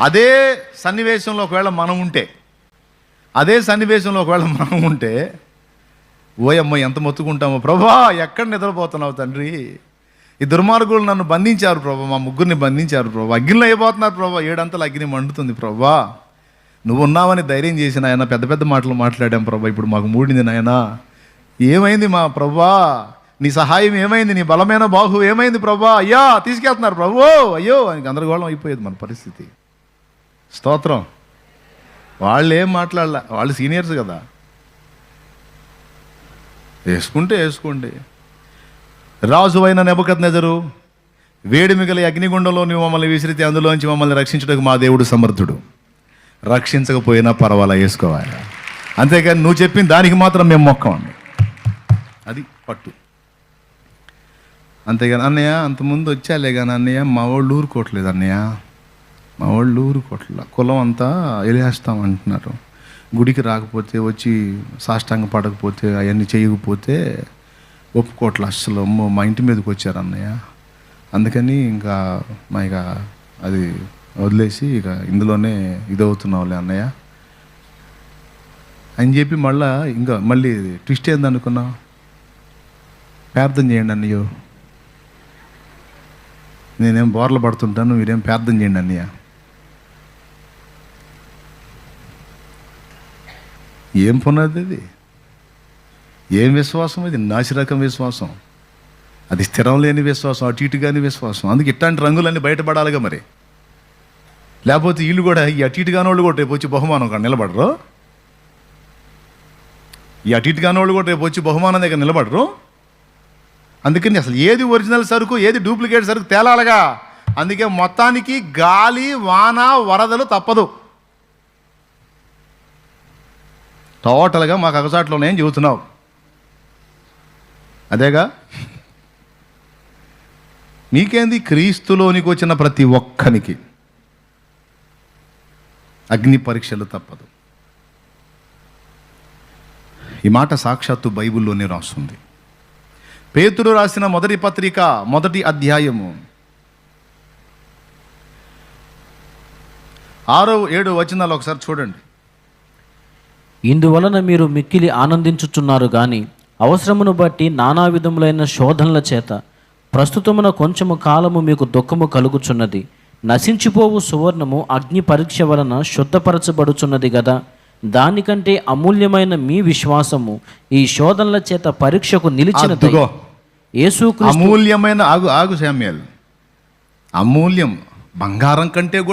అదే సన్నివేశంలో ఒకవేళ మనం ఉంటే అదే సన్నివేశంలో ఒకవేళ మనం ఉంటే ఓయమ్మ ఎంత మొత్తుకుంటామో ప్రభా ఎక్కడ నిద్రపోతున్నావు తండ్రి? ఈ దుర్మార్గులు నన్ను బంధించారు ప్రభా మా ముగ్గురిని బంధించారు ప్రభా అగ్నిలో అయిపోతున్నారు ప్రభా ఏడంతలు అగ్ని మండుతుంది ప్రభా. నువ్వు ఉన్నావని ధైర్యం చేసిన ఆయన పెద్ద పెద్ద మాటలు మాట్లాడాం ప్రభా ఇప్పుడు మాకు మూడింది నాయన. ఏమైంది మా ప్రభా? నీ సహాయం ఏమైంది? నీ బలమైన బాహు ఏమైంది ప్రభా? అయ్యా తీసుకెళ్తున్నారు ప్రభు. అయ్యో అని గందరగోళం అయిపోయేది మన పరిస్థితి. స్తోత్రం. వాళ్ళు ఏం మాట్లాడాల. వాళ్ళు సీనియర్స్ కదా. వేసుకుంటే వేసుకోండి. రాజు అయిన నెబకత్ నెజరు వేడి మిగలి అగ్నిగుండంలో నువ్వు మమ్మల్ని విసిరితే అందులోంచి మమ్మల్ని రక్షించడానికి మా దేవుడు సమర్థుడు. రక్షించకపోయినా పర్వాలా వేసుకోవాలి. అంతేకాని నువ్వు చెప్పిన దానికి మాత్రం మేము మొక్కమండి. అది పట్టు. అంతేగాని అన్నయ్య అంతకుముందు వచ్చాలే కానీ అన్నయ్య మా వాళ్ళు ఊరుకోవట్లేదు అన్నయ్య. మా వాళ్ళు ఊరుకోవట్లేదు కులం అంతా ఎలేస్తాం అంటున్నారు. గుడికి రాకపోతే వచ్చి సాష్టాంగ పడకపోతే అవన్నీ చేయకపోతే ఒప్పుకోట్ల అస్సలు. అమ్మో మా ఇంటి మీదకి వచ్చారు అన్నయ్య. అందుకని ఇంకా మా ఇక అది వదిలేసి ఇక ఇందులోనే ఇదవుతున్నావులే అన్నయ్య. అని చెప్పి మళ్ళా ఇంకా మళ్ళీ ట్విస్ట్ ఏందనుకున్నా ప్రార్థన చేయండి అన్నయ్యో. నేనేం బోర్లు పడుతుంటాను మీరేం ప్రార్థన చేయండి అన్నయ్య. ఏం పునాది అది? ఏం విశ్వాసం అది? నాసిరకం విశ్వాసం. అది స్థిరం లేని విశ్వాసం అటు ఇటు కాని విశ్వాసం. అందుకే ఇట్లాంటి రంగులన్నీ బయటపడాలిగా మరి. లేకపోతే వీళ్ళు కూడా ఈ అటు ఇటు కాని వాళ్ళు కూడా రేపు వచ్చి బహుమానం కాడ నిలబడరు? ఈ అటు ఇటు కాని వాళ్ళు కూడా రేపు వచ్చి బహుమానం దగ్గర నిలబడరు? అందుకని అసలు ఏది ఒరిజినల్ సరుకు ఏది డూప్లికేట్ సరుకు తేలాలగా? అందుకే మొత్తానికి గాలి వాన వరదలు తప్పదు. టోటల్గా మాకు అగసాట్లో ఉన్నాయని చెబుతున్నావు? అదేగా? నీకేంది క్రీస్తులోనికి వచ్చిన ప్రతి ఒక్కనికి అగ్ని పరీక్షలు తప్పదు. ఈ మాట సాక్షాత్తు బైబిల్లోనే రాస్తుంది. పేతుడు రాసిన మొదటి పత్రిక మొదటి అధ్యాయము. ఆరో ఏడు వచనాలు ఒకసారి చూడండి. ఇందువలన మీరు మిక్కిలి ఆనందించుచున్నారు గాని అవసరమును బట్టి నానా విధములైన శోధనల చేత ప్రస్తుతమున కొంచెము కాలము మీకు దుఃఖము కలుగుచున్నది. నశించిపోవు సువర్ణము అగ్ని పరీక్ష వలన శుద్ధపరచబడుచున్నది గదా. దానికంటే అమూల్యమైన మీ విశ్వాసము ఈ శోధనల చేత పరీక్షకు. యేసుక్రీస్తు అమూల్యమైన ఆగు ఆగు శామ్యాల్ అమూల్యం బంగారం కంటే కూడా